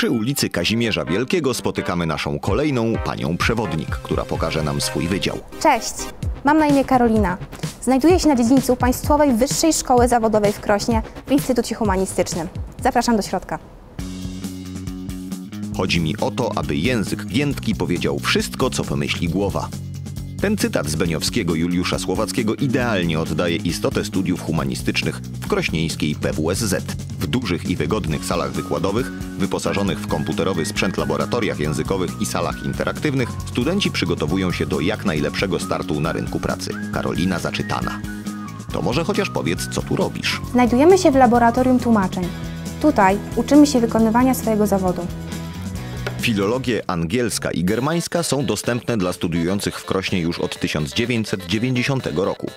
Przy ulicy Kazimierza Wielkiego spotykamy naszą kolejną panią przewodnik, która pokaże nam swój wydział. Cześć, mam na imię Karolina. Znajduję się na dziedzińcu Państwowej Wyższej Szkoły Zawodowej w Krośnie w Instytucie Humanistycznym. Zapraszam do środka. Chodzi mi o to, aby język giętki powiedział wszystko, co pomyśli głowa. Ten cytat z Beniowskiego Juliusza Słowackiego idealnie oddaje istotę studiów humanistycznych w krośnieńskiej PWSZ. W dużych i wygodnych salach wykładowych, wyposażonych w komputerowy sprzęt laboratoriach językowych i salach interaktywnych, studenci przygotowują się do jak najlepszego startu na rynku pracy. Karolina zaczytana. To może chociaż powiedz, co tu robisz. Znajdujemy się w laboratorium tłumaczeń. Tutaj uczymy się wykonywania swojego zawodu. Filologie angielska i germańska są dostępne dla studiujących w Krośnie już od 1990 roku.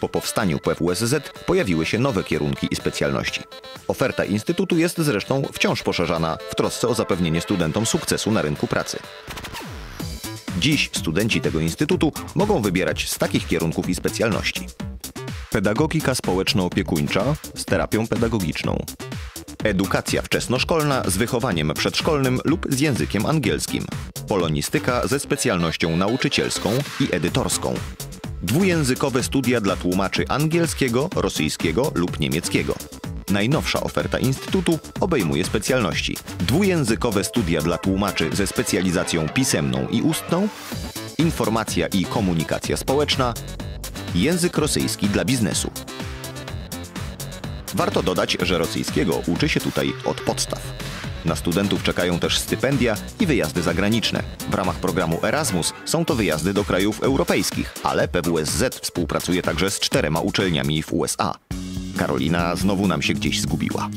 Po powstaniu PWSZ pojawiły się nowe kierunki i specjalności. Oferta Instytutu jest zresztą wciąż poszerzana w trosce o zapewnienie studentom sukcesu na rynku pracy. Dziś studenci tego instytutu mogą wybierać z takich kierunków i specjalności. Pedagogika społeczno-opiekuńcza z terapią pedagogiczną. Edukacja wczesnoszkolna z wychowaniem przedszkolnym lub z językiem angielskim. Polonistyka ze specjalnością nauczycielską i edytorską. Dwujęzykowe studia dla tłumaczy angielskiego, rosyjskiego lub niemieckiego. Najnowsza oferta Instytutu obejmuje specjalności: dwujęzykowe studia dla tłumaczy ze specjalizacją pisemną i ustną, informacja i komunikacja społeczna, język rosyjski dla biznesu. Warto dodać, że rosyjskiego uczy się tutaj od podstaw. Na studentów czekają też stypendia i wyjazdy zagraniczne. W ramach programu Erasmus są to wyjazdy do krajów europejskich, ale PWSZ współpracuje także z czterema uczelniami w USA. Karolina znowu nam się gdzieś zgubiła.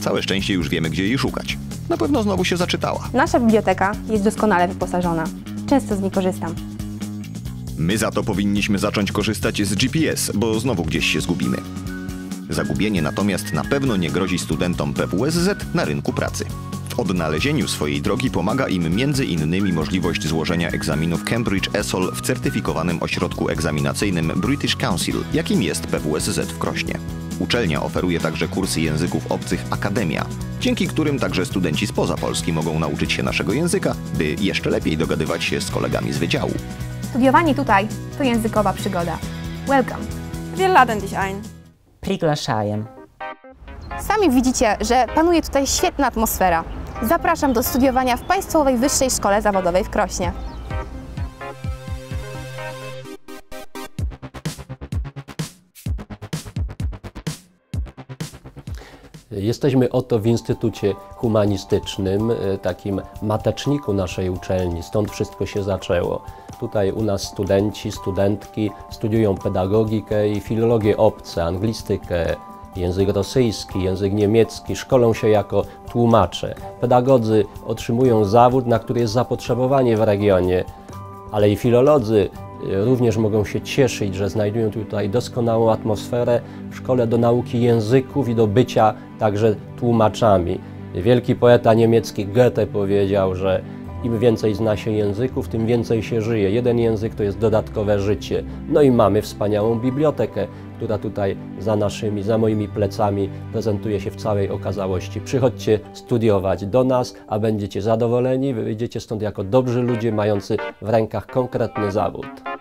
Całe szczęście już wiemy, gdzie jej szukać. Na pewno znowu się zaczytała. Nasza biblioteka jest doskonale wyposażona. Często z niej korzystam. My za to powinniśmy zacząć korzystać z GPS, bo znowu gdzieś się zgubimy. Zagubienie natomiast na pewno nie grozi studentom PWSZ na rynku pracy. W odnalezieniu swojej drogi pomaga im między innymi możliwość złożenia egzaminów Cambridge ESOL w certyfikowanym ośrodku egzaminacyjnym British Council, jakim jest PWSZ w Krośnie. Uczelnia oferuje także kursy języków obcych Akademia, dzięki którym także studenci spoza Polski mogą nauczyć się naszego języka, by jeszcze lepiej dogadywać się z kolegami z wydziału. Studiowanie tutaj to językowa przygoda. Welcome! Wir laden dich ein priglaszajem. Sami widzicie, że panuje tutaj świetna atmosfera. Zapraszam do studiowania w Państwowej Wyższej Szkole Zawodowej w Krośnie. Jesteśmy oto w Instytucie Humanistycznym, e, takim mateczniku naszej uczelni, stąd wszystko się zaczęło. Tutaj u nas studenci, studentki studiują pedagogikę i filologię obce, anglistykę, język rosyjski, język niemiecki, szkolą się jako tłumacze. Pedagodzy otrzymują zawód, na który jest zapotrzebowanie w regionie, ale i filolodzy również mogą się cieszyć, że znajdują tutaj doskonałą atmosferę w szkole do nauki języków i do bycia także tłumaczami. Wielki poeta niemiecki Goethe powiedział, że im więcej zna się języków, tym więcej się żyje. Jeden język to jest dodatkowe życie. No i mamy wspaniałą bibliotekę, która tutaj za naszymi, za moimi plecami prezentuje się w całej okazałości. Przychodźcie studiować do nas, a będziecie zadowoleni, wyjdziecie stąd jako dobrzy ludzie mający w rękach konkretny zawód.